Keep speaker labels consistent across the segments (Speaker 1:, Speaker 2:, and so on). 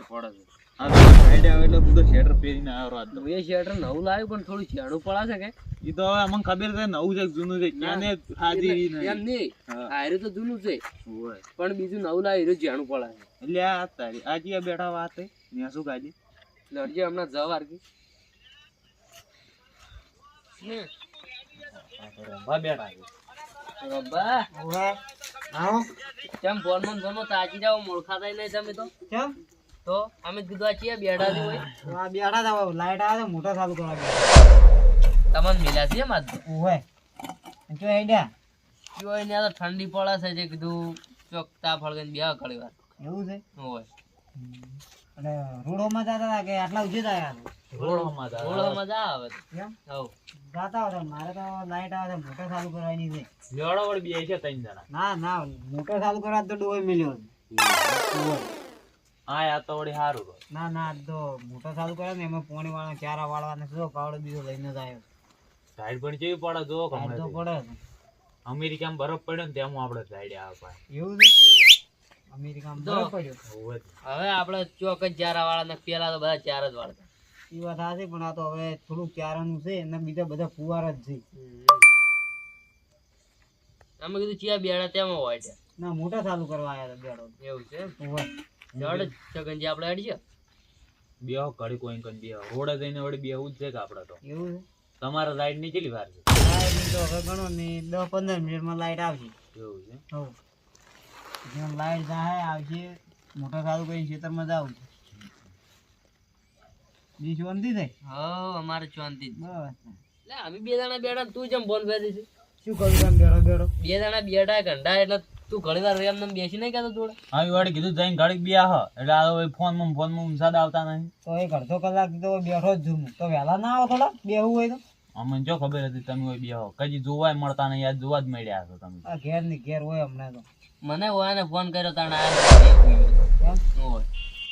Speaker 1: ખબર પડે છે. આ આઈડિયા આવે એટલે હું શેટર પહેરીને આવ્યો રાત
Speaker 2: એ શેટર નવું લાવ્યું પણ થોડું છેડું પડાશે કે?
Speaker 1: એ તો હવે અમને ખબર છે નવું છે જૂનું છે. ક્યાં ને
Speaker 2: એમ
Speaker 1: નહીં.
Speaker 2: નહીં.
Speaker 1: હા.
Speaker 2: આ હાર્યું તો જૂનું છે. પણ બીજું નવું લાવ્યું એનું જાણું પડાશે.
Speaker 1: એટલે આ તારી આજે આ બેઠા વાત થઈ ત્યાં શું ગાડી
Speaker 2: લડજે હમણાં જવા વારકી
Speaker 1: રમવા બેઠા છે.
Speaker 2: રબ્બા
Speaker 3: આવો
Speaker 2: કેમ ફોનમાં તાજી જાવ મોળખાતા નહીં તમે તો?
Speaker 3: કેમ?
Speaker 2: તો અમે કીધું છીએ બેઠા છે હોય
Speaker 3: આ બેઠા હતા લાઈટ આવે તો મોટર ચાલુ કરવા
Speaker 2: તમને મિલા છે માર
Speaker 3: ઓય જો આઈડિયા
Speaker 2: જો એને તો ઠંડી પડે છે જે કીધું ચોકતા ફળગન બે ઘણી વાર.
Speaker 3: એવું છે?
Speaker 2: ઓય
Speaker 3: અને રોડોમાં જતા હતા કે આટલા ઉજે રોડોમાં આવ્યા
Speaker 1: રોડમાં જા.
Speaker 2: આવે.
Speaker 3: કેમ?
Speaker 2: હવ
Speaker 3: જાતા હતા મારે તો લાઈટ આવે મોટો મોટર ચાલુ કરવાની છે.
Speaker 1: લેવડો વડ બે છે ત્રણ જણા.
Speaker 3: ના ના મોટો ચાલુ કરવા તો ડોય મિલ્યો છે. ઓવે.
Speaker 1: હા આ તો વળી સારું
Speaker 3: ના ના તો મોટર સારું કરે ને એમાં પોણી વાળો ચારા વાળવાને શું પાવડો બીજો લઈને જ આવ્યો.
Speaker 1: સાઈડ પણ કેવી પડે જો
Speaker 3: સાઈડ તો પડે.
Speaker 1: અમેરિકામાં બરફ પડ્યો ને તેમાં આપણે સાઈડ આવે
Speaker 3: એવું છે? અમેરિકામાં બરફ પડ્યો?
Speaker 1: હવે
Speaker 2: આપણે ચોક જ ચારા વાળા ને પેલા તો બધા ચાર જ વાળતા
Speaker 3: એ વાત સાચી પણ આ તો હવે થોડુંક ચારાનું છે અને બીજા બધા ફુવાર જ છે.
Speaker 2: અમે કીધું ચિયા બેડા તેમાં હોય છે
Speaker 3: ના મોટા ચાલુ કરવા આવ્યા હતા બેડો.
Speaker 2: એવું છે
Speaker 3: ઓવે.
Speaker 2: જડ છગનજી આપણે અડી બે
Speaker 1: બેહો ઘડી કોઈ કઈ બેહો. રોડે જઈને વળી બેહવું જ છે કે આપણે તો?
Speaker 3: એવું
Speaker 1: તમારા તમારે લાઈટની કેટલી વાર છે?
Speaker 3: લાઈટ તો હવે ગણો ને દસ પંદર મિનિટમાં લાઈટ આવશે.
Speaker 1: એવું છે?
Speaker 3: હવ જેમ લાઈટ જાય આવશે. મોટર ચાલુ કરી ખેતરમાં જાવ બી શાંતિ થાય?
Speaker 2: હવ અમારે શાંતિ.
Speaker 3: બસ
Speaker 2: એટલે અમે બે જણા બેડા તું જેમ બોલ બેઠી છે.
Speaker 3: શું કરું બેડો બેડો
Speaker 2: બે જણા બેડા ઘંટા એટલે તું ઘણી વાર રેમ નેમ બેસી નહીં કહેતો જોડે?
Speaker 1: આવી વાળી કીધું જઈને ઘડીક બેહ એટલે આ ફોનમાં ફોનમાં ઊંસાદ આવતા નહીં.
Speaker 3: તો એક અડધો કલાક તો બેઠો જ છું તો વહેલા ના આવો થોડા બેહવું હોય તો?
Speaker 1: અમને જો ખબર હતી તમે હોય બેહો. કદી જોવાય મળતા નહીં યાદ જોવા જ મળ્યા છો તમે.
Speaker 3: આ ઘેરની ઘેર હોય હમણાં તો.
Speaker 2: મને ઓયાને ફોન કર્યો તાણે આ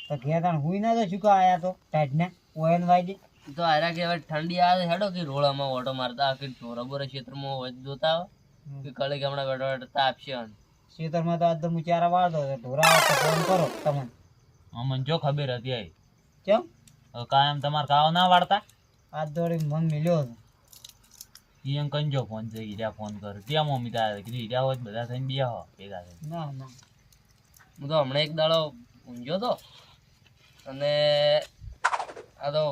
Speaker 3: તો ઘેર તાણ હુઈ ના તો શું કા આયા તો? ટાઈટ ને ઓયન વાઈ
Speaker 2: તો આરા કે હવે ઠંડી આવે હેડો કે રોડામાં ઓટો મારતા કે ઢોરા બોરા ક્ષેત્રમાં હોય જોતા આવો. કે કળે કે હમણાં બેઠો બેઠો તાપ છે અને.
Speaker 3: ખેતરમાં તો આજ તો હું ચારા વાળતો હતો ઢોરા ફોન કરો તમને.
Speaker 1: અમને જો ખબર હતી આઈ
Speaker 3: કેમ?
Speaker 1: હવે કાયમ તમારે કાવ ના વાળતા?
Speaker 3: આજ દોડી મન મિલ્યો હતો.
Speaker 1: ઈ એમ કંજો ફોન છે હીરા ફોન કર. ત્યાં મમ્મી તારે કીધું ઈરા હોય બધા થઈને બેહો ભેગા થઈને.
Speaker 3: ના ના.
Speaker 2: હું તો હમણાં એક દાડો ઊંઘ્યો તો. અને આ તો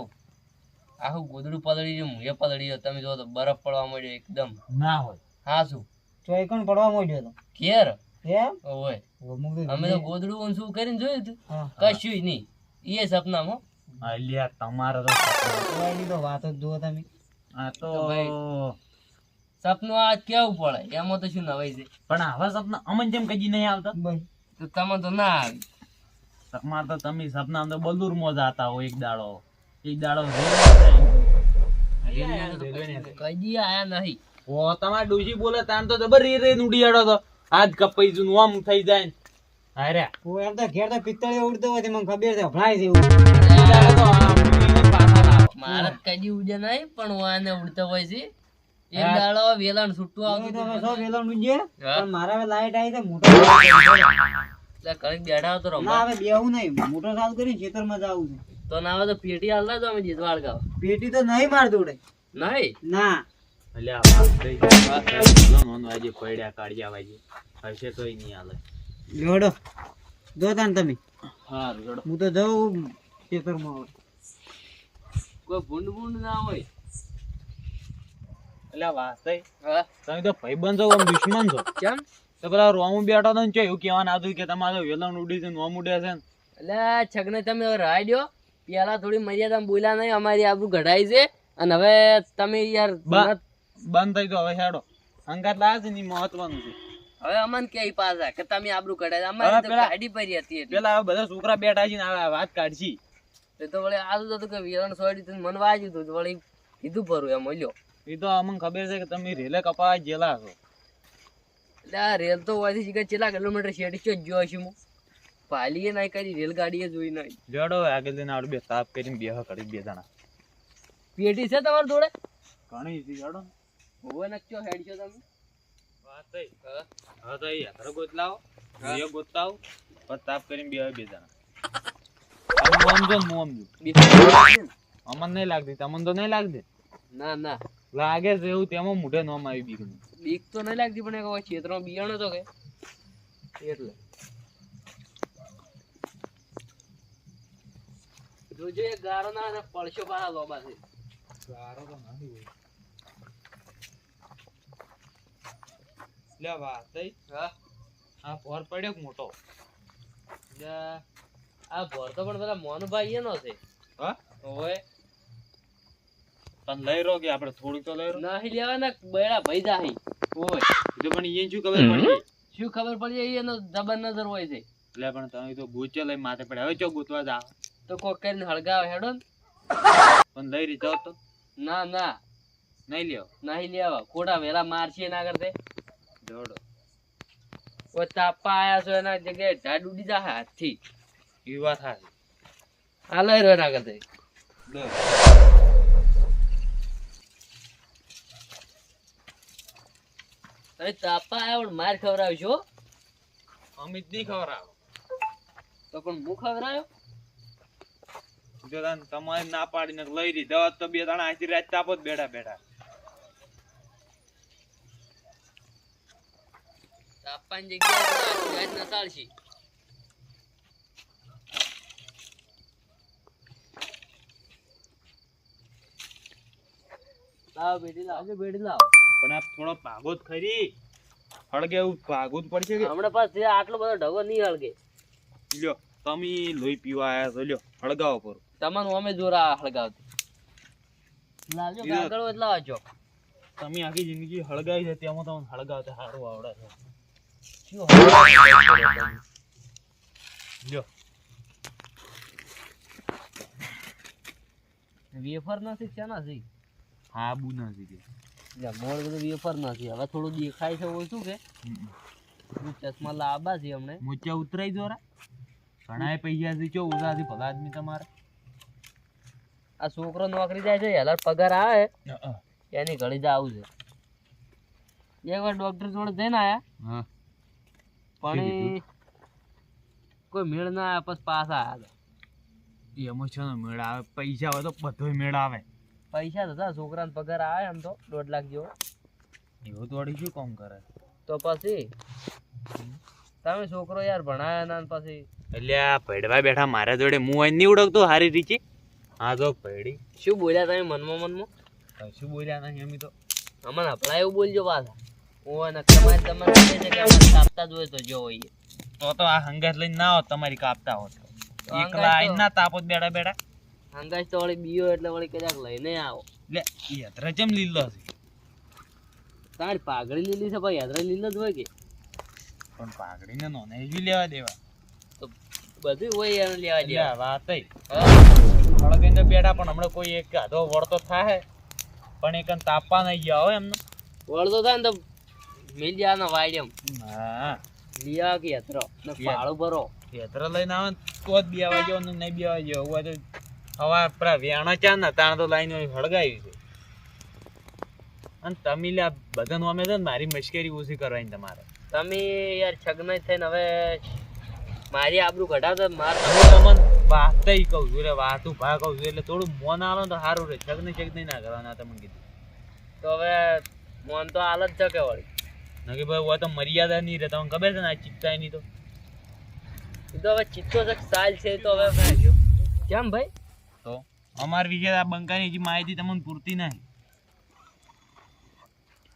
Speaker 2: આખું ગોદડું પલળી ગયું મુએ પલળી ગયો. તમે જો તો બરફ પડવા માંડ્યો એકદમ.
Speaker 1: ના હોય.
Speaker 2: હા શું?
Speaker 3: ચોઈકણ પડવા માંડ્યો હતો
Speaker 2: ઘેર?
Speaker 3: એમ?
Speaker 2: ઓય અમે તો ગોદડું ઊંચું કરીને જોયું હતું? કશું નહીં. એ સપનામાં
Speaker 1: અલ્યા તમારો તો સપનું.
Speaker 3: તો વાત જ જુઓ તમે.
Speaker 1: આ તો
Speaker 2: સપનું આ કેવું પડે. એમાં તો શું નવાઈ છે
Speaker 1: પણ આવા સપના અમને જેમ કદી નહીં આવતા.
Speaker 3: બસ.
Speaker 2: તો તમે તો ના આવી.
Speaker 1: તમારે તો તમે સપના તો બલુરમાં જાતા હો એક દાડો. એક દાડો
Speaker 2: કદી આયા નહીં.
Speaker 1: ઓ તમારે ડોશી બોલે તાન તો જબર રે રે ઉડી આડો તો. આજ કપાઈ જુ ઓમ થઈ જાય અરે
Speaker 3: હું એમ તો ઘેર તો ઉડતો હોય મને ખબર છે ભણાય છે.
Speaker 2: મારે કદી ઉડે નહીં પણ વાને ઉડતો હોય છે. એક દાડો વેલણ છૂટું આવતું
Speaker 3: તો હવે
Speaker 2: હતું.
Speaker 3: સો વેલો ઊંઘે
Speaker 2: હા.
Speaker 3: પણ મારે લાઈટ આવી તો મોટર
Speaker 2: એટલે ઘડીક બેઠા તો
Speaker 3: ના હવે બેહવું નહીં. મોટર ચાલુ કરી ખેતરમાં જવું છે.
Speaker 2: તો ના આવે તો પેટી હાલતા તો અમે જીતવાડ ગાવ.
Speaker 3: પેટી તો નહીં માર દોડે.
Speaker 2: નહીં?
Speaker 3: ના.
Speaker 1: અલ્યા આજે પડ્યા કાઢ્યા વાજે હશે તોય નહીં હાલે.
Speaker 3: જોડો. જોતા ને તમે.
Speaker 1: હારું જોડો.
Speaker 3: હું તો જઉં ખેતરમાં હવે.
Speaker 2: કોઈ ભૂંડ ભૂંડ ના હોય.
Speaker 1: એટલે વાત
Speaker 2: હા.
Speaker 1: તમે તો ભાઈબંધ છો આમ દુશ્મન છો.
Speaker 2: કેમ?
Speaker 1: તો પેલા રોમું બેઠો તો ને એવું કહેવાનું હતું કે તમારે વેલણ ઉડી છે નોમ ઉડે છે
Speaker 2: એટલે છગને તમે રાહ દ્યો. પેલા થોડી મર્યાદા બોલ્યા નહીં અમારી આબુ ઘડાઈ છે. અને હવે તમે યાર
Speaker 1: બા- બંધ થઈ ગયો. હવે હેડો. હંગાત લાવે છે ને મહત્વનું છે.
Speaker 2: હવે અમન કે પાછા કે તમે આબરું કઢાય. અમારે તો ગાડી પડી હતી એટલે.
Speaker 1: પેલા બધા છોકરા બેઠા છે ને આ વાત કાઢશી.
Speaker 2: તે તો વળી આવું તો કે વિરણ સોડી તું મન વાજ્યું તું વળી કીધું ભરું એમ ઓલ્યો
Speaker 1: એ તો અમને ખબર છે કે તમે રેલે કપાવા જેલા છો.
Speaker 2: એટલે આ રેલ તો હોયથી શીખે ચેલા કિલોમીટર શેડી છો જ છું હું? પાલીએ નહીં કરી રેલગાડીએ જોઈ નહીં
Speaker 1: જડો આગળ દિન આવડે બે તાપ કરીને બે કરી બે જણા.
Speaker 2: પેટી છે તમારે જોડે?
Speaker 1: ઘણી છે જોડો
Speaker 2: હોવે નક્યો હેડ છો તમે?
Speaker 1: વાત થઈ. હવે તો એ હાથરો ગોતલાવો એ ગોતલાવો પછી તાપ કરીને બે બે જણા. હું સમજો ને હું સમજુ.
Speaker 2: બીક તો લાગે ને?
Speaker 1: અમને નહીં લાગતી તમને તો નહીં લાગતી?
Speaker 2: ના ના.
Speaker 1: લાગે છે એવું તેમાં મોઢે નોમ આવી બીકનું
Speaker 2: બીક તો નહીં લાગતી પણ એક છેતરો બિયાણો તો કે. એટલે. જોજો એ ગારો ના અને પડશો પાછા લોબા છે.
Speaker 1: લે વાત આ ભોર પડ્યો મોટો?
Speaker 2: આ ભોર તો પણ પેલા મોનુભાઈ એનો છે.
Speaker 1: હા?
Speaker 2: ઓય
Speaker 1: તને લઈ રહ્યો કે આપણે થોડુંક તો લઈ રહ્યો?
Speaker 2: નહીં લેવાના બેડા ભાઈ જાહી? ઓય
Speaker 1: તો પણ એ શું ખબર પડી?
Speaker 2: શું ખબર પડી એનો જબર નજર હોય છે?
Speaker 1: એટલે પણ તમે તો ગોચે લઈ માથે પડે હવે ચો ગોતવા જાવ?
Speaker 2: તો કોક કરીને હળગાવે હેડો ને.
Speaker 1: પણ લઈ રહી જાવ તો?
Speaker 2: ના ના.
Speaker 1: નહીં લ્યો.
Speaker 2: નહીં લેવા. ખોટા વેલા મારશે ના કરતે. ઓય તાપા આયા છો એના જગ્યાએ ઢાડ ઉડી જા હાથી
Speaker 1: એ વાત હારી
Speaker 2: આ લઈ રહ્યો ના કરતે અરે તાપા આયા પણ માર ખવડાવશો હો.
Speaker 1: અમિતની ખબર
Speaker 2: તો પણ હું ખવડાવ્યો
Speaker 1: જો તને તમારે ના પાડીને લઈ લીધા હોત તો બે દાણા આખી રાત તાપો જ બેઠા બેઠા.
Speaker 2: તો આખી રાત લાવ બેડી લાવ. આજે બેટી લાવ.
Speaker 1: પણ આ થોડો ભાગો જ ખરી. હળગે એવું ભાગવું જ પડશે કે?
Speaker 2: હમણાં પાસે આટલો બધો ઢગો નહીં હળગે.
Speaker 1: લ્યો તમે લોહી પીવા આયા છો લ્યો હળગાવો પર.
Speaker 2: તમારું અમે જોરા હળગાવતી. લાવજો
Speaker 1: તો-
Speaker 2: એટલા વાંચો
Speaker 1: તમે આખી જિંદગી હળગાવી છે તેમાં તમને હળગાવતા સારું આવડે છે.
Speaker 2: વેફર નથી ક્યાં નથી
Speaker 1: હા બુ નથી કે.
Speaker 2: બધું વેફર નથી. હવે થોડું દેખાય છે ઓછું કે? ચશ્મા લાંબા છે હમણે.
Speaker 1: મોચા ઉતરાઈ જોરા ઘણા પૈસા થી ચો ભલા આદમી તમારે?
Speaker 2: આ છોકરો નોકરી જાય છે હેલાર પગાર આવે એની ઘડી જ આવું છે. એક વાર ડોક્ટર જોડે જઈને આયા.
Speaker 1: હા.
Speaker 2: પણ કોઈ મેળ ના આવ્યા પછી પાછા તો હતા.
Speaker 1: એમાં છે ને મેળ આવે. પૈસા હોય તો બધોય મેળ આવે.
Speaker 2: પૈસા તો હતા છોકરાને પગાર આવે એમ તો દોઢ લાખ જેવો.
Speaker 1: એવું તો અડી શું કામ કરે?
Speaker 2: તો પછી તમે છોકરો યાર ભણાયા ના પછી.
Speaker 1: એટલે આ ભેડવા બેઠા મારા જોડે હું અહીં નહીં ઉડકતો હારી રીચી? હા તો ભેડી.
Speaker 2: શું બોલ્યા તમે મનમાં મનમાં?
Speaker 1: શું બોલ્યા નહીં અમે તો.
Speaker 2: અમને આપણા એવું બોલજો પાછા. હું અને તમારે તમને છે કે અમારે કાપતા જ હોય તો જો હોય
Speaker 1: તો તો આ હંગાત લઈને ના હોત તમારી કાપતા હોત. એકલા આઈને ના તાપો જ બેઠા બેઠા
Speaker 2: હંગાશ તો વળી બીયો એટલે વળી કદાચ લઈને આવો.
Speaker 1: લે યાત્રા ચમ લીલો છે?
Speaker 2: તારી પાઘડી લીલી છે ભાઈ યાત્રા લીલો જ હોય કે?
Speaker 1: પણ પાઘડીને નોને એવી લેવા દેવા.
Speaker 2: તો બધું હોય લેવા
Speaker 1: દેવા. વાત ઈ.
Speaker 2: હા.
Speaker 1: બેઠા પણ હમણાં કોઈ એક આધો વળતો થાય પણ એક તાપવા નહીં ગયા હોય એમનો.
Speaker 2: વળતો થાય ને તો મિલ નો વાયડમ
Speaker 1: હા.
Speaker 2: લિયા કે યત્ર. ને ફાળો ભરો.
Speaker 1: યત્ર લઈને આવે તો જ બેવા જેવો ને નહીં બેવા ગયો હવે તો હવા પેલા વેણા ચા ને? તાણ તો લાઈન હળગાવી છે. અને તમે લ્યા નો અમે છે ને મારી મશ્કરી ઓછી કરવાની તમારે.
Speaker 2: તમે યાર છગનાઈ થઈને હવે મારી આબરૂ કઢાવતો માર
Speaker 1: હું તમને વાતય કહું છું રે વાતું ભા કહું છું એટલે થોડું મોન આવે ને તો સારું રહે છગ ને ના કરવાના તમને કીધું.
Speaker 2: તો હવે મોન તો હાલ જ છે કે વળી.
Speaker 1: નકે ભાઈ હોય તો મર્યાદા નહીં રહેતા તમને ખબર છે ને આ ચિત્તા એની તો.
Speaker 2: એ તો હવે ચિત્તો છે સાલ છે તો હવે કેમ ભાઈ?
Speaker 1: તો અમાર વિશે આ બંકાની જે માહિતી તમને પૂરતી નહીં.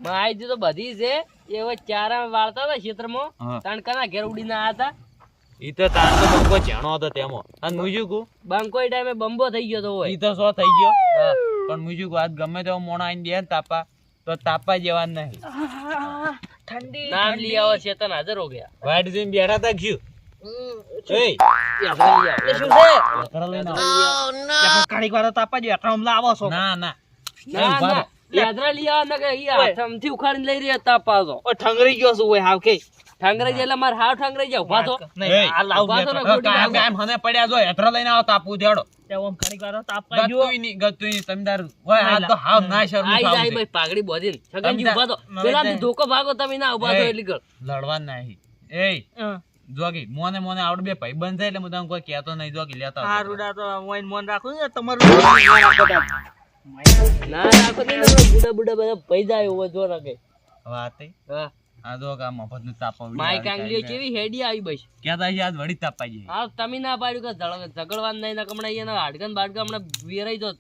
Speaker 2: માહિતી તો બધી છે. એ હવે ચારા વાળતા હતા ક્ષેત્રમાં તણકાના ઘેર ઉડીને આવ્યા હતા.
Speaker 1: ઈ તો તાર તો બંકો ચેણો હતો તેમાં. અને મુજુકુ
Speaker 2: બંકો એ ટાઈમે બંબો થઈ ગયો તો હોય
Speaker 1: ઈ તો સો થઈ ગયો. પણ મુજુકુ આજ ગમે તેવો મોણા આઈને દે ને તાપા. તો તાપા જેવા જ નહીં
Speaker 2: નામ લઈ આવો ચેતન હાજર હો ગયા.
Speaker 1: વાઈટ જોઈને બેઠા તા ગયું.
Speaker 4: ઠંગરી ગયો છું હાવ કે.
Speaker 2: ઠાંગરાઈ એટલે મારે હાવ ઠાંગરાઈ જાવ ઊભા થો
Speaker 4: નહીં આ લાવ
Speaker 2: ઊભા થો ને
Speaker 4: બેઠો.
Speaker 2: ગોટી
Speaker 1: કાયમ
Speaker 2: બાંધો.
Speaker 1: કાયમ હને પડ્યા જો યાત્રા લઈને આવો તાપુ દેડો
Speaker 4: તે ઓમ ઘડીક વાર તાપા જો
Speaker 1: ગતુંય નહીં ગતુંય નહીં તમે આ તો હાવ ના શરમ
Speaker 2: આઈ જાય ભાઈ પાઘડી બોધીને છગનજી ઊભા થો
Speaker 1: તા-
Speaker 2: ધોકો ભાગો તમે ના ઊભા થો
Speaker 1: એય.
Speaker 2: એટલી
Speaker 1: લડવા નહીં એય
Speaker 4: હા.
Speaker 1: જોગી મોને મોને આવડ બે ભાઈ બંધ એટલે હું તમને કોઈ કહેતો નહીં જોગી લેતા આવજો.
Speaker 4: હારું તો મોન રાખું ને તમારું મોન
Speaker 2: ના રાખો ને બુડા બુડા બધા પૈસા આવ્યો જો રાખે
Speaker 1: હવે
Speaker 2: હા
Speaker 1: આ કે મફતનું.
Speaker 2: કેવી હેડી આવી બસ.
Speaker 1: છે આજ તાપાઈ જાય.
Speaker 2: હા તમે ના પાડ્યું કે ઝળ- ઝઘડવાનું નહીં ના કમણા હાડકન બાડકન હમણાં વેરાઈ જો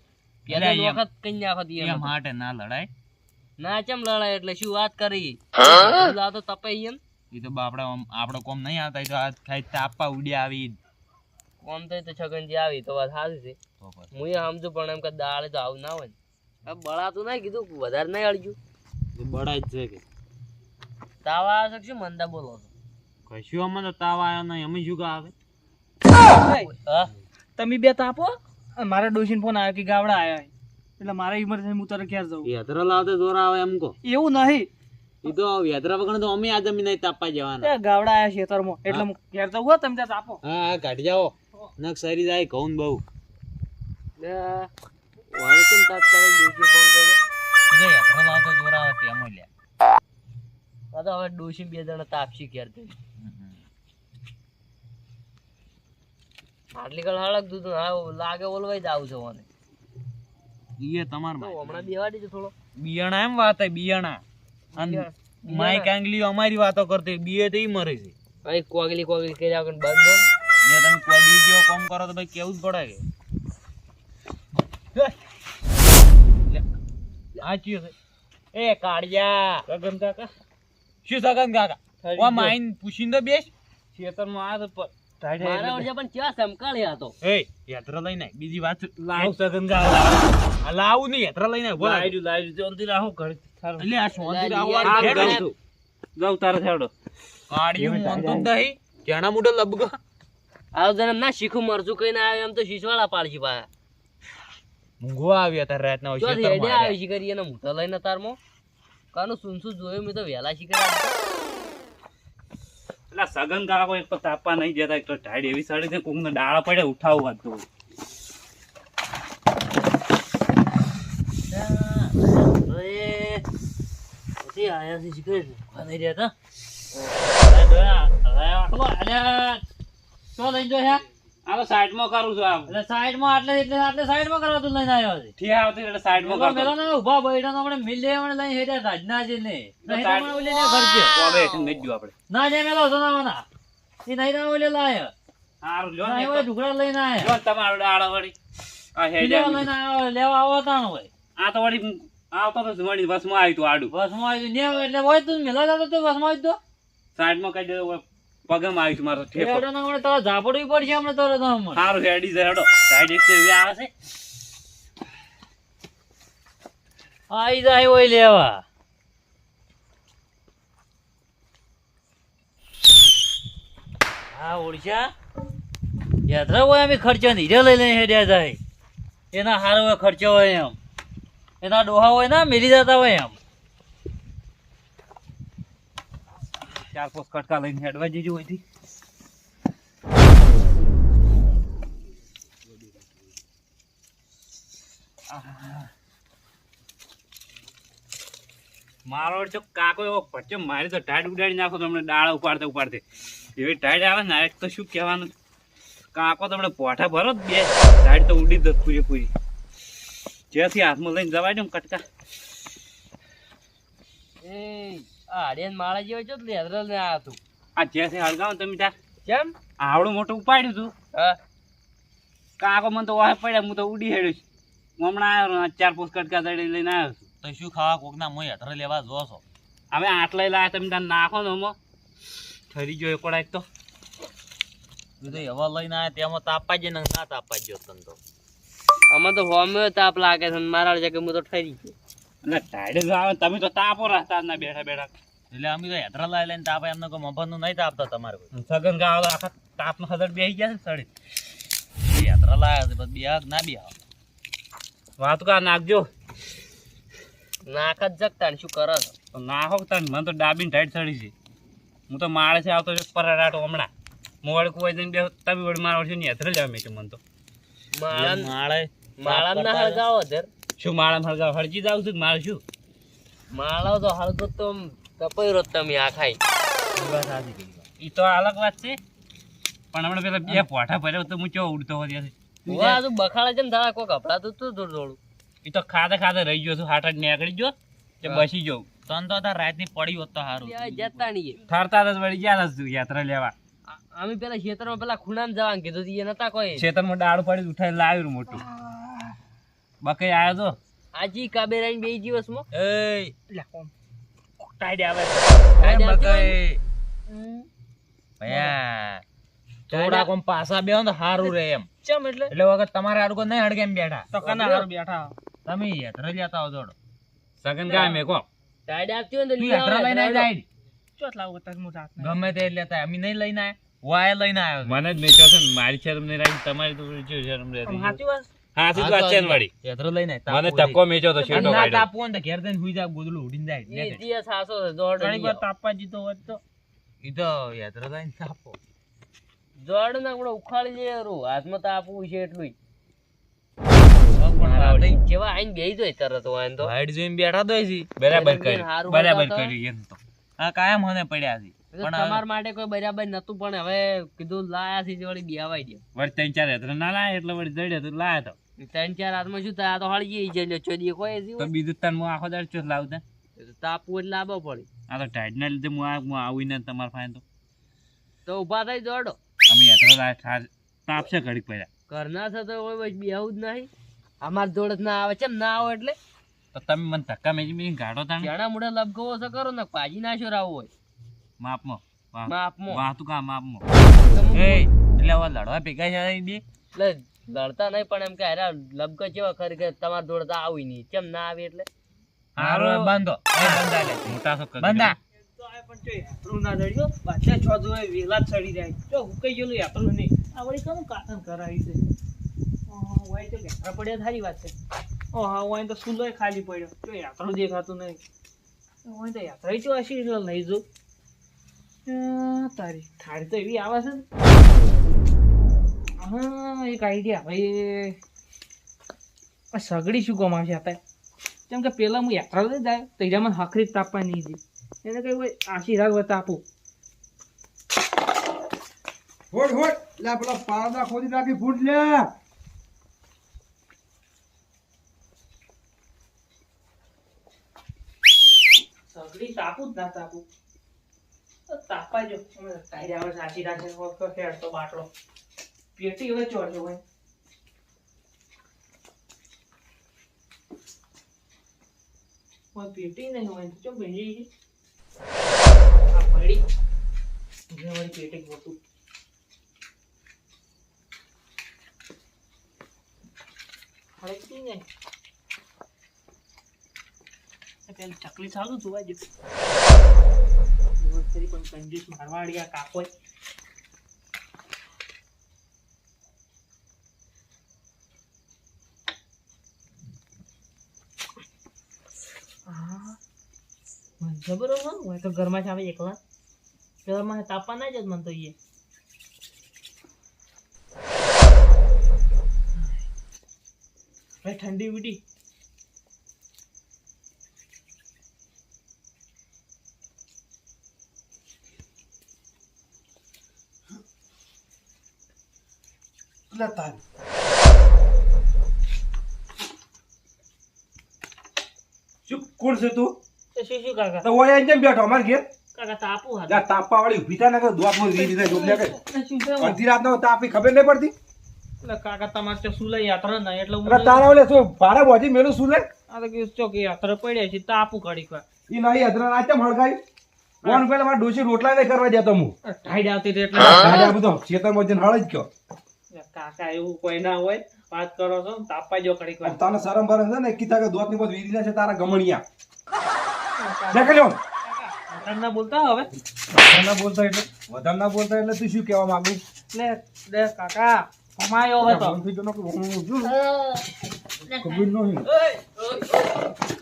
Speaker 2: પેલા
Speaker 1: એમ-
Speaker 2: વખત કઈ નાખો તી
Speaker 1: એમ
Speaker 2: એમ.
Speaker 1: માટે ના લડાય.
Speaker 2: ના ચમ લડાય એટલે શું વાત કરી? પેલા તો તપે ઈયન
Speaker 1: એ તો બાપડા આપણો કોમ નહીં આવતા તો આ ખાઈ તાપા ઉડી આવી.
Speaker 2: કોમ તો તો છગનજી આવી તો વાત સારી છે. હું સમજુ પણ એમ કે દાળે તો આવું ના હોય બળાતું નહીં કીધું વધારે નહીં અડજ્યું.
Speaker 1: બળાય જ છે કે.
Speaker 2: તાવા આવે છે કે શું? મંદા બોલો છો?
Speaker 1: કશું અમને તો તાવ આવ્યો નહીં. અમે શું આવે?
Speaker 2: હા?
Speaker 4: તમે બે તાપો અને મારા ડોશીને ફોન આવ્યો કે ગાવડા આવ્યા. એટલે મારે ઇમરજન્સી હું તારે ક્યાં જવું?
Speaker 1: યાત્રા લાવતે જોર આવે એમ કો
Speaker 4: એવું નહીં.
Speaker 1: એ તો યાત્રા વગર તો અમે આ જમીન નહીં તાપવા જવાના.
Speaker 4: એ ગાવડા છે ખેતરમાં. એટલે હું. ઘેર જવું હોય તમે ત્યાં તાપો
Speaker 1: હા હા કાઢી જાઓ. નક સરી જાય કહું ને બહુ.
Speaker 2: લે, વારે તાપ કરે? ડોશી ફોન કર્યો.
Speaker 1: યાત્રા લાવતે જોર આવે તેમ લ્યા.
Speaker 2: આ તો હવે ડોશી બે જણા તાપસી ઘેર થઈ આટલી કળ હળક દૂધ હા લાગે ઓલવાઈ જ આવું છે મને
Speaker 1: ઈએ
Speaker 2: તમારમાં હમણાં બેવાડી છે થોડો.
Speaker 1: બિયાણા એમ વાત હે બિયાણા. અન માઈક આંગલી અમારી વાતો કરતી બીએ તો ઈ મરે છે.
Speaker 2: ભાઈ કોગલી કોગલી કર્યા વગર બંધ બંધ.
Speaker 1: ને તમે કોગલી જેવો કામ કરો તો ભાઈ કેવું જ પડે કે. આ ચિયો છે. એ કાળિયા. ગગન કાકા. શું સગન કાકા? ઓ માઈન પૂછીને તો બેસ. ખેતરમાં આ
Speaker 2: મારા
Speaker 1: એટલે-
Speaker 2: પણ ક્યાં સંકાળ્યા હતો
Speaker 1: એ યાત્રા લઈને આય. બીજી વાત લાવ સગન કાકા આ લાવું નહીં યાત્રા લઈને. બોલ જોંતી રાહો ઘર. એટલે આ
Speaker 2: હા,
Speaker 1: રાહો
Speaker 2: આ છું.
Speaker 4: જાવ તારે છેડો
Speaker 1: કાળિયું મન તો દહી કેણા મુડે લબગો.
Speaker 2: આવ જન ના શીખું મરચું ના આવે એમ તો શીશવાળા પાડશી પાછા.
Speaker 1: મૂંગો આવ્યા તાર રાતના ખેતરમાં
Speaker 2: રેડે
Speaker 1: હાર્યા.
Speaker 2: આવી કરીએ ને મોટા લઈને તારમાં કાનું સુનસું જોયું મેં તો વહેલા શીખરા
Speaker 4: એટલે સગન કાકો એક તો તાપવા નહીં જતા એક તો ટાઈડ એવી સડી છે કોકને ડાળા પડે ઉઠાવવા તો
Speaker 2: આયા છે શીખરે નહીં રહેતા.
Speaker 4: તો લઈ જો હે આ સાઈડમાં કરું છું આમ.
Speaker 2: એટલે સાઈડમાં આટલે એટલે આટલે સાઈડમાં કરવા તું લઈને આવ્યો છે
Speaker 4: ઠી આવતી એટલે સાઈડમાં કરતો.
Speaker 2: મેલો ને ઊભા બેઠા તો આપણે મિલે આપણે લઈને હેડ્યા રાજના ને નહીં. તો
Speaker 4: સાઈડ-
Speaker 2: મને ઓલી ને ખર્ચ્યો
Speaker 4: કોબે નહીં જો આપણે.
Speaker 2: ના જે મેલો સોનાવાના. એ નહીં ના ઓલે લાય.
Speaker 4: હારું લ્યો
Speaker 2: ને
Speaker 4: તો-
Speaker 2: ઢુકડા લઈને આયા.
Speaker 4: જો તમારો ડાળો વળી. આ હેડ્યા
Speaker 2: લઈને આવ્યો લેવા આવો તાણ હોય.
Speaker 4: આ તો વળી આવતો તો વળી બસમાં આવી તું આડું.
Speaker 2: બસમાં આવી ને એટલે હોય તું મેલા જતો તો બસમાં આવી તો.
Speaker 4: સાઈડમાં કઈ દે પગમાં આવ્યું તું મારો ઠેકો.
Speaker 2: હેડો ના હમણાં તારા ઝાપડવી પડશે હમણાં તારે તો હમણાં
Speaker 4: સારું હેડી જાય હેડો. સાઈડ એક એવી આવે છે.
Speaker 2: આઈ જાય હોય લેવા. હા યાત્રા હોય અમે ખર્ચો નીરે લઈ લઈને હેડ્યા જાય. એના હારો હોય ખર્ચો હોય એમ. એના ડોહા હોય ના મેલી જતા હોય એમ.
Speaker 4: ચાર પોસ કટકા લઈને હેડવા જજો અહીંથી. મારો જો કાકો એવો પચ્ચો મારી તો ટાઈટ ઉડાડી નાખો તમને, ડાળા ઉપાડતે ઉપાડતે. એવી ટાઈટ આવે ને તો શું કહેવાનું? કાકો તમને પોઠા ભરો જ બે. ટાઈટ તો ઉડી જ પૂરેપૂરી જેથી હાથમાં લઈને જવાય ને કટકા.
Speaker 2: એ આ હાડિયાન માળા જેવો છો લેદરા ને આ તું
Speaker 4: આ જે છે હળગાવ તમે ત્યાં
Speaker 2: કેમ?
Speaker 4: આવડું મોટું ઉપાડ્યું તું.
Speaker 2: હા.
Speaker 4: કાકો મને તો વાહ પડ્યા હું તો ઉડી હેડ્યું છું. હું હમણાં આવ્યો ને ચાર પોસ કટકા દડી લઈને આવ્યો છું.
Speaker 1: તો શું ખાવા કોક ના મોય યાત્રા લેવા જો છો?
Speaker 4: હવે આટલા લાયા તમે ત્યાં નાખો ને હમો. ઠરી ગયો એક એક તો.
Speaker 1: તું તો હવા લઈને આવ્યા તેમાં તાપા જ ને ના તાપા જ તને તો.
Speaker 2: અમે તો હોમ્યો તાપ લાગે છે મારા કે હું તો ઠરી ગયો.
Speaker 4: એટલે ટાઈડ જ આવે તમે તો તાપો રહેતા ના બેઠા બેઠા.
Speaker 1: એટલે અમે તો યાત્રા લાવી લઈને તાપા એમને કોઈ મફતનું નહીં તાપતા તમારે
Speaker 4: સગન ગાવ આખા તાપનો હજાર બેસી ગયા છે સડી.
Speaker 1: એ લાવ્યા છે બસ બે ના બે
Speaker 4: વાત કા નાખજો.
Speaker 2: નાક જ જગતા શું કરો છો?
Speaker 4: નાખો તને મને તો ડાબીને ટાઈટ સડી છે. હું તો માળે છે આવતો પરાડાટો હમણાં. મોડ કુવાઈ જઈને બે તમે વળી મારો છે ને હેથરે લેવા મેં તો મને તો.
Speaker 2: માળા
Speaker 1: માળે
Speaker 2: માળા ના હળગાવો ધર
Speaker 4: શું માળા હળગા હળજી જાવ છું કે મારે શું?
Speaker 2: માળા તો હળગો તો તપાઈ રહ્યો તમે આ ખાઈ.
Speaker 1: એ વાત સાચી કીધી.
Speaker 4: ઈ તો અલગ વાત છે. પણ હમણાં પેલા બે પોઠા ભર્યો તો હું ચો ઉડતો હોય
Speaker 2: તું બખાડે છે ને તારા કોઈ કપડા તો થોડું થોડું
Speaker 4: ઈ તો ખાતે ખાતે રહી ગયો છું હાટ જ નીકળી ગયો
Speaker 1: કે.
Speaker 4: બસી જવું
Speaker 1: તન તો તાર રાતની પડી હોત તો સારું
Speaker 2: જતા નહીં
Speaker 4: ઠરતા જ વળી ગયા તું યાત્રા લેવા.
Speaker 2: અમે પેલા ખેતરમાં પેલા ખૂણામાં જવાનું કીધું હતું, એ નતા કોઈ.
Speaker 4: ખેતરમાં ડાળ પડી ઉઠાઈ લાવ્યું મોટું. બકઈ આવ્યો તો?
Speaker 2: આજી કાબે રહીને બે દિવસમાં.
Speaker 1: એ
Speaker 4: ટાઈડ આવે
Speaker 2: ટાઈડ ને?
Speaker 1: બકાઈ ભયા. થોડા કોમ પાસા બેહો તો સારું રહે એમ.
Speaker 2: ચમ એટલે?
Speaker 1: એટલે વખત તમારે આડકો નહીં હડકે એમ બેઠા.
Speaker 2: તો કના હારું
Speaker 1: બેઠા તમે યાત્રા લેતા આવો જોડો.
Speaker 4: સગન ગાય મેં કો.
Speaker 2: ટાઈડ આવતી હોય ને તો લઈ આવે,
Speaker 1: લઈને
Speaker 2: ટાઈડ.
Speaker 1: જાય ગમે તે લેતા અમે નહીં લઈને આયા. વાય લઈને આવ્યો છું.
Speaker 4: મને જ મેચો છે મારી શરમ નહીં રાઈ તમારી તો જો શરમ રહેતી હા સીધું વાત છે ને વળી
Speaker 1: યાત્રા લઈને
Speaker 4: મને
Speaker 1: તાપવું
Speaker 4: ધક્કો મેચો તો. શેટો
Speaker 1: ના તાપો ને ઘેર જઈને હુઈ જા ગોદડું ઉડીને જાય.
Speaker 2: ઇતિહાસ હાસો છે, દોડ લઈ તો.
Speaker 1: ઈ તો હેતરો લઈને તાપો.
Speaker 2: દોડ ને આપણે ઉખાડી લઈએ હારું. હાથમાં તો આપવું છે એટલું કેવા આઈને બેહી જોય તરત હોય તો.
Speaker 1: હાઈડ જોઈને બેઠા તો હજી.
Speaker 4: બરાબર કર્યું. બરાબર. કર્યું એમ તો.
Speaker 1: આ કાયમ મને પડ્યા છે. પણ
Speaker 2: તમારા માટે કોઈ બરાબર નતું પણ હવે કીધું લાયા છે વળી બેવાઈ દે
Speaker 4: વળી ત્રણ ચાર હેતરા ના લાય એટલે વળી જડ્યો તો લાયા તો.
Speaker 2: ત્રણ ચાર હાથમાં શું થાય? આ તો હળી જઈ જાય ચોદી કોઈ
Speaker 4: તો. બીજું તને હું આખો દાડ ચોથ લાવતા.
Speaker 2: તાપવું એટલે લાવવો પડે.
Speaker 4: આ તો ટાઈટ ના લીધે હું આ હું આવીને તમારે ફાઈન તો.
Speaker 2: તો ઊભા થઈ દોડો.
Speaker 4: અમે લાય ઠાર- તાપશે ઘડીક પડ્યા
Speaker 2: ઘરના છે તો કોઈ બેહવું જ નહીં. અમાર જોડે જ ના આવે છે ના આવે એટલે?
Speaker 4: તો તમે મને ધક્કા મેજી મેં ગાડો તા
Speaker 2: જાણા મોડા લબગવો છે કરો ને પાજી નાશો રાવું હોય.
Speaker 4: માપમાં.
Speaker 2: માપમાં.
Speaker 4: વાહ તું કા માપમાં.
Speaker 1: એ એટલે હવે લડવા ભેગા છે બે.
Speaker 2: એટલે લડતા નહીં પણ એમ કે અરે લબકો કેવા ખરી કે તમારા દોડતા આવી નહીં. કેમ ના આવી એટલે?
Speaker 1: હારો બંધો. એ બંધા લે.
Speaker 4: મોટા છો. તો
Speaker 1: બંધા
Speaker 5: ખાલી પડ્યો? યાત્રો દેખાતું નહીં. ઓય તો યાત્રા લઈ જો. તારી થાળી તો એવી આવે છે ને. હા એક આઈડિયા ભાઈ આ સગડી શું કામ આવશે આપણે કેમ કે પેલા હું યાત્રા લઈ જાય તો એના મને હખરી તાપવા નહીં જઈ એને કઈ હોય આશીર્વાદ તાપું
Speaker 6: હોટ હોટ લા પેલા પારદા ખોદી નાખી ફૂટ લે.
Speaker 5: સગડી તાપું જ ના તાપું. તાપાજો તાપા જો. ટાઈડ આવે છે આશીર્વાદ છે તો બાટલો. પેટી હવે ચોરજો હોય. પેટી નહીં હોય તો ચમ આ પડી. જે વળી પેટી મોટું નહીં. પેલી ચકલી સારું જોવા જો પણ કંજૂસ મારવાડી આ કાકો જબરો હો હું તો ઘરમાં જ આવે એકલા. ઘરમાં તાપવા ના જ મન તો એ ઠંડી
Speaker 6: લે તારી શું, કોણ છે તું?
Speaker 5: તો શું શું કાકા?
Speaker 6: તો ઓય આઈને બેઠો? અમાર ઘેર?
Speaker 5: કાકા તાપું હાલ.
Speaker 6: લા વાળી ઊભી થાય ને કે દોતમાં રી રીતે જોબ કે
Speaker 5: શું છે
Speaker 6: અડધી તાપી ખબર નહીં પડતી.
Speaker 5: એટલે કાકા તમારે તો શું યાત્રા ના એટલે
Speaker 6: અરે તારા ઓલે શું ભારે બોજી મેલું શું
Speaker 5: આ તો કીધું ચોક યાત્રા પડ્યા છે તાપું કાઢી વાર.
Speaker 6: ઈ નહીં અધરા રાતે હળગાઈ કોણ પેલા મારા ડોશી રોટલા નહીં કરવા દેતો હું.
Speaker 5: ટાઈડ આવતી હતી એટલે
Speaker 6: ગાડી આ બધો ખેતરમાં જઈને હળ જ ગયો
Speaker 5: કાકા એવું કોઈ ના હોય. વાત કરો છો તાપા જો કડીક વાર.
Speaker 6: તને શરમ ભરે છે ને કીધા કે દોતની બધું વીરી છે તારા ગમણિયા. દેખ લ્યો
Speaker 5: વધારે ના બોલતા હવે.
Speaker 6: ના બોલતા એટલે વધારે ના બોલતા એટલે તું શું કહેવા માંગુ?
Speaker 5: એટલે દે કાકા કમાયો હવે તો.
Speaker 6: ખબર નહીં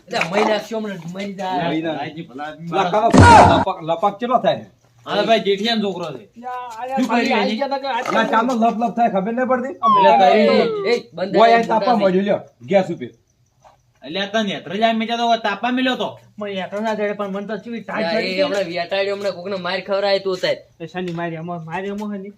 Speaker 2: એટલે મહિના નાખશો હમણાં, મરી જાય.
Speaker 6: લપક લપક ચેલો થાય?
Speaker 1: હા ભાઈ જેઠિયાનો છોકરો છે.
Speaker 5: શું કરી આઈ ગયા કે આજ
Speaker 6: ના લપ લપ થાય ખબર નહીં પડતી?
Speaker 2: એ, બંધ
Speaker 6: ઓય તાપા
Speaker 2: બંધ
Speaker 6: લ્યો ગેસ ઉપર.
Speaker 1: એટલે તને નેત્ર જાય તો તાપા મિલ્યો તો.
Speaker 5: મને યાત્રા જડે પણ મને તો ચીવી ટાઈટ ચડી
Speaker 2: એ
Speaker 5: ગઈ. ને.
Speaker 2: હમણાં વેટાડ્યો હમણાં કોકને માર ખવડાય તું તાર
Speaker 5: તો મારી અમો મારી અમો હની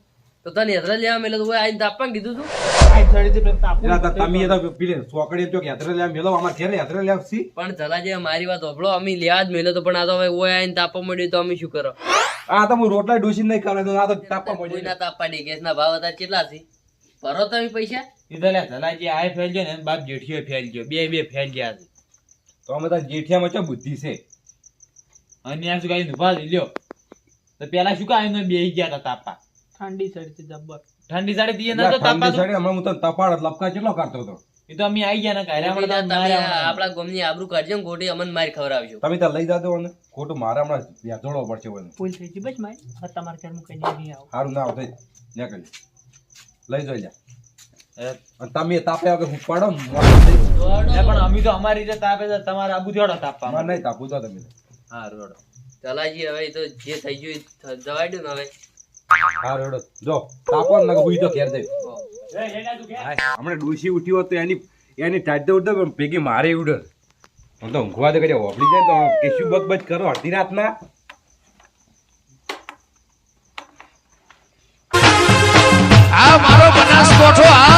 Speaker 2: તો તને હેતરા લેવા મેલે તો આઈને તાપવાનું કીધું તું?
Speaker 5: ટાઈટ ચડી હતી તાપુ
Speaker 6: એલા તમે તો પેલી ચોકડી એમ કહો લેવા મેલો અમાર ઘેર યાત્રા લેવા સી?
Speaker 2: પણ જલાજી મારી વાત હોભળો અમે લેવા જ મેલો તો પણ આ તો હવે ઓય આઈને તાપવા મળ્યું તો અમે શું કરો?
Speaker 6: આ તો હું રોટલા ડોસી નહીં કરે તો આ તો તાપવા મળી
Speaker 2: તાપા ની નહીં ગેસના ભાવ હતા કેટલા છે? ભરો તમે પૈસા?
Speaker 1: લે ધલાજી આ ફેલ ગયો ને બાપ જેઠિયો ફેલ ગયો. બે બે ફેલ ગયા છે.
Speaker 6: તો અમે તાર જેઠિયામાં ચો બુદ્ધિ છે?
Speaker 1: અને આ શું કાંઈ ઊભા લ્યો. તો પેલા શું કાંઈ બે ગયા હતા તાપા?
Speaker 5: ઠંડી હતી જબ્બર.
Speaker 1: ઠંડી સાડી દીએ
Speaker 6: ના,
Speaker 1: તો તાપા તો?
Speaker 6: હમણાં હું તો તપાડ લપકા કેટલો કરતો હતો?
Speaker 1: એ તો અમે આઈ ગયા ને કાંઈ
Speaker 2: તમે
Speaker 1: હમણાં તો મારે હમણાં.
Speaker 2: આપણા ગોમની આબરૂ કાઢજો ને ગોટી અમને મારી ખબર આવજો
Speaker 6: તમે તો લઈ જાજો ને ખોટું મારે હમણાં વ્યાજોડવો પડશે
Speaker 5: ભૂલ થઈ ગઈ બસ મારી. તમારા ઘરમાં કઈ નહીં આવું.
Speaker 6: સારું ના આવશે નીકળી લઈ જોઈ જા તમે તાપે વગર હું પડો
Speaker 1: પણ અમે તો અમારી રીતે તાપે છે તમારે આબુ જોડો તાપવા
Speaker 6: મને નહીં તાપું તો તમે.
Speaker 1: હા રોડો.
Speaker 2: ચલાજી હવે તો જે થઈ ગયું થ- ને હવે.
Speaker 6: હા રોડો. જો તાપો ને નકર હુઈ તો ઘેર જઈ હમણાં ડૂસી ઉઠી હોત તો એની એની ટાઢ તો ઉડતો પણ ભેગી મારે ઉડે હું તો ઊંઘવા દે કદી હોપડી જાય તો કેશું બક બચ કરો અડધી રાતના. આ મારો બનાસકોઠો આ